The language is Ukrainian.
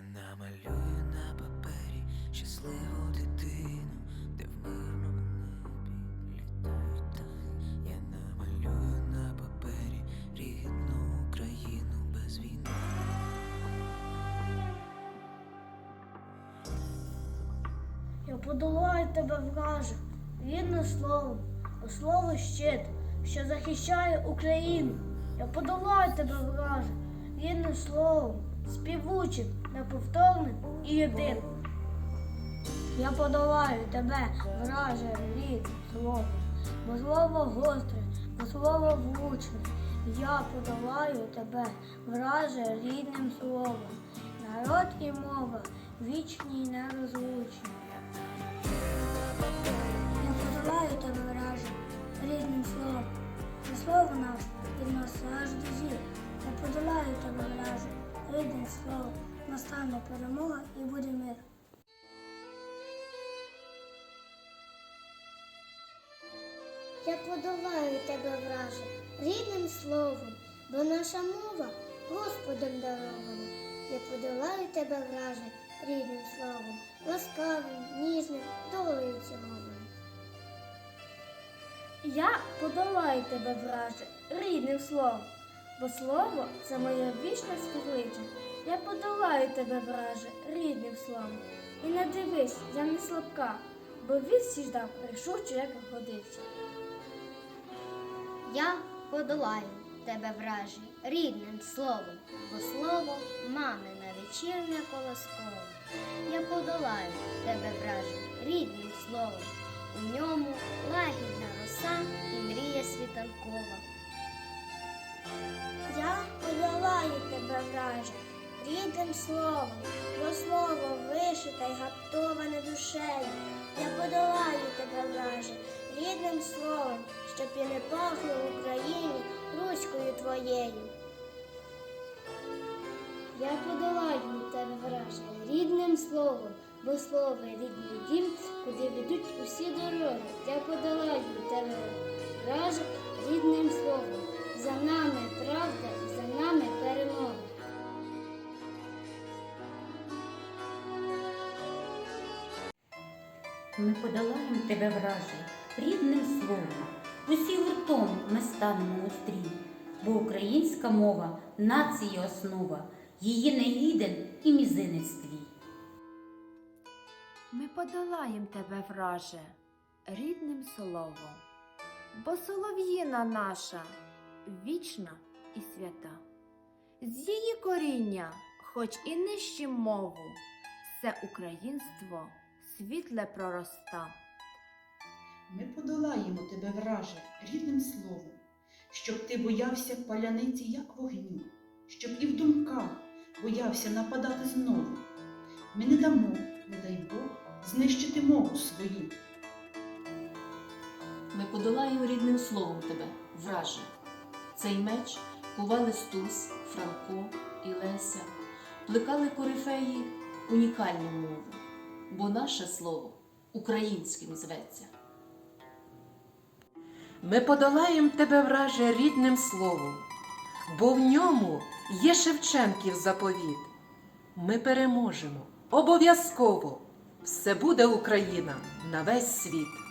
Я намалюю на папері щасливу дитину, де в мирному небі літають птахи. Я намалюю на папері рідну Україну без війни. Я подолаю тебе враже, вірне словом, бо слово щит, що захищає Україну. Я подолаю тебе враже, вірним словом, співучим, неповторним і єдиним. Я подолаю тебе, враже, рідним словом, бо слово гостре, бо слово влучне. Я подолаю тебе, враже, рідним словом. Народ і мова вічні й нерозлучні. Я подолаю тебе враже, рідним словом. Це слово наше відносить аж до зір. Я подолаю тебе враже, рідним словом. Настане перемога і буде мир. Я подолаю тебе враже, рідним словом, бо наша мова Господом дарована. Я подолаю тебе враже, рідним словом, ласкавим, ніжним, долею цілованим. Я подолаю тебе враже, рідним словом, бо слово це моя вічна світлиця. Я подолаю тебе враже, рідним словом. І не дивись, я не слабка, бо всі ждав як годиться. Я подолаю тебе вражі рідним словом, бо слово мамине вечірнє колосково. Я подолаю тебе вражі враже, рідним словом, бо слово вишите й гаптоване душею. Я подолаю тебе враже, рідним словом, щоб і не пахло в Україні руською твоєю. Я подолаю тебе враже, рідним словом, бо слово рідний дім, куди ведуть усі дороги. Я подолаю тебе враже, рідним словом. За нами правда і за нами перемога. Ми подолаємо тебе враже рідним словом. Усі гуртом ми станемо у стрій, бо українська мова нації основа, її не і мізинець твій. Ми подолаєм тебе, враже, рідним словом, бо солов'їна наша вічна і свята. З її коріння, хоч і нищим мову, все українство світле пророста. Ми подолаємо тебе, враже, рідним словом, щоб ти боявся паляниці, як вогню, щоб і в думках боявся нападати знову. Ми не дамо, не дай Бог, знищити мову свою. Ми подолаємо рідним словом тебе, враже. Цей меч кували Стус, Франко і Леся, плекали корифеї унікальну мову, бо наше слово українським зветься. Ми подолаєм тебе, враже, рідним словом, бо в ньому є Шевченків заповіт. Ми переможемо обов'язково. Все буде Україна на весь світ.